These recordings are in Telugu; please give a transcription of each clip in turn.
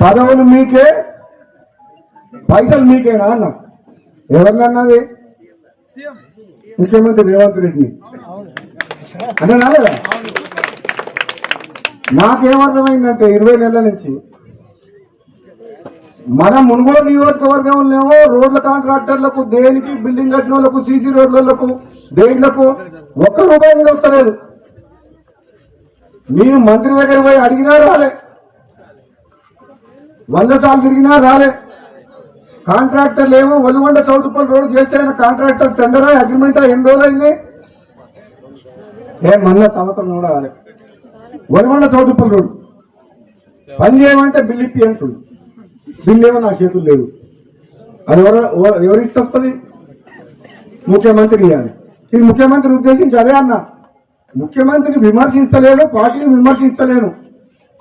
పదవులు మీకే పైసలు మీకేనా అన్న. ఎవరినన్నది ముఖ్యమంత్రి రేవంత్ రెడ్డిని. అంటే నాలేదా నాకేమర్థమైందంటే ఇరవై నెలల నుంచి మన మునుగోడు నియోజకవర్గంలో రోడ్ల కాంట్రాక్టర్లకు దేనికి బిల్డింగ్ కట్టిన వాళ్ళకు సీసీ రోడ్లకు దేంట్లకు ఒక్క రూపాయి మీద వస్తలేదు. మీరు మంత్రి దగ్గర పోయి అడిగినా రాలే. వంద సార్లు తిరిగినా రాలే. కాంట్రాక్టర్లు ఏమో ఒలిగొండ చౌటుపల్లి రోడ్ చేస్తే ఆయన కాంట్రాక్టర్ టెండరా అగ్రిమెంటా ఎన్ని రోజులైంది? ఏ మళ్ళా సంవత్సరం కూడా రాలే. ఒలిగొండ చౌటుపల్లి రోడ్. పని చేయమంటే బిల్ ఇప్పి అంటుంది బిల్ ఏమో నా చేతులు లేదు అది ఎవరు ఎవ- ఎవరిస్తే వస్తుంది? ముఖ్యమంత్రి ఇవ్వాలి ఇది ముఖ్యమంత్రి ఉద్దేశించి అదే అన్న. ముఖ్యమంత్రిని విమర్శిస్తలేను పార్టీని విమర్శిస్తలేను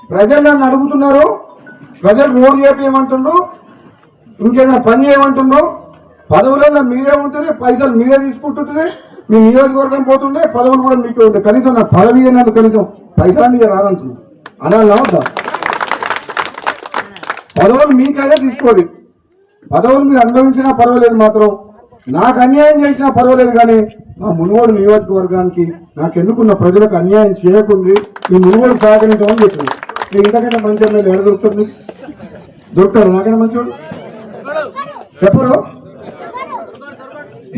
ప్రజలు నన్ను అడుగుతున్నారు ప్రజలు రోడ్ చేయమంటుండ్రు ఇంకేదైనా పని చేయమంటుండ్రు పదవులలో మీరే ఉంటుండే పైసలు మీరే తీసుకుంటుంటే మీ నియోజకవర్గం పోతుండే పదవులు కూడా మీకు ఉంటాయి కనీసం నా పదవి అయినందుకు కనీసం పైసలు రాదంటున్నాను అనాలి అవుతా పదవులు మీకైనా తీసుకోండి. పదవులు మీరు అనుభవించినా పర్వాలేదు మాత్రం. నాకు అన్యాయం చేసినా పర్వాలేదు కానీ మా మునుగోడు నియోజకవర్గానికి నాకు ఎన్నుకున్న ప్రజలకు అన్యాయం చేయకుండా ఈ మునుగోడు సహకరించమని చెప్పింది మీరు ఇంతకంటే మంచి ఎమ్మెల్యే ఎక్కడ దొరుకుతుంది దొరుకుతాడు నాకంటే మంచోడు? చెప్పరు?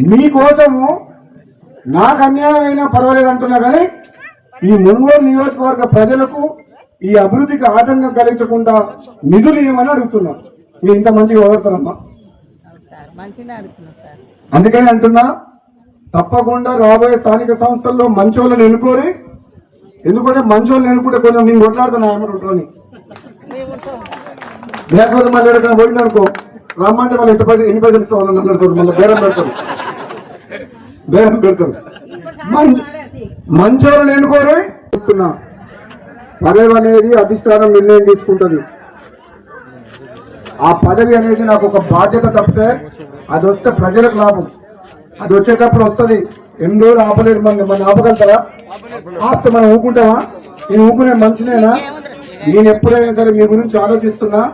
మీకోసము నాకు అన్యాయం అయినా పర్వాలేదు అంటున్నా కానీ ఈ మునుగోడు నియోజకవర్గ ప్రజలకు ఈ అభివృద్ధికి ఆటంకం కలిగించకుండా నిధులు ఇవ్వమని అడుగుతున్నా. మీరు ఇంత మంచిగా సార్ అందుకని అంటున్నా తప్పకుండా రాబోయే స్థానిక సంస్థల్లో మంచోళ్ళని ఎన్నుకోరి ఎందుకంటే మంచోళ్ళని ఎన్నుకుంటే కొంచెం నేను కొట్లాడుతున్నా ఆమె ఉంటాను లేకపోతే మళ్ళీ ఎక్కడ పోయింది అనుకో రమ్మంటే మళ్ళీ ఎంత పైసలు ఎన్ని పైసలు ఇస్తావు? అని అడుగుతారు. మళ్ళీ బేరం పెడతారు. బేరం పెడతారు. మం- మంచోళ్ళని ఎన్నుకోరే చూస్తున్నా. పదవి అనేది అధిష్టానం నిర్ణయం తీసుకుంటుంది. ఆ పదవి అనేది నాకు ఒక బాధ్యత తప్పితే అది వస్తే ప్రజలకు లాభం. అది వచ్చేటప్పుడు వస్తుంది. ఎన్ని రోజులు ఆపలేదు మన మన ఆపగలుగుతారా? ఆపితే మనం ఊకుంటామా? నేను ఊకునే మనిషినేనా? నేను ఎప్పుడైనా సరే మీ గురించి ఆలోచిస్తున్నా.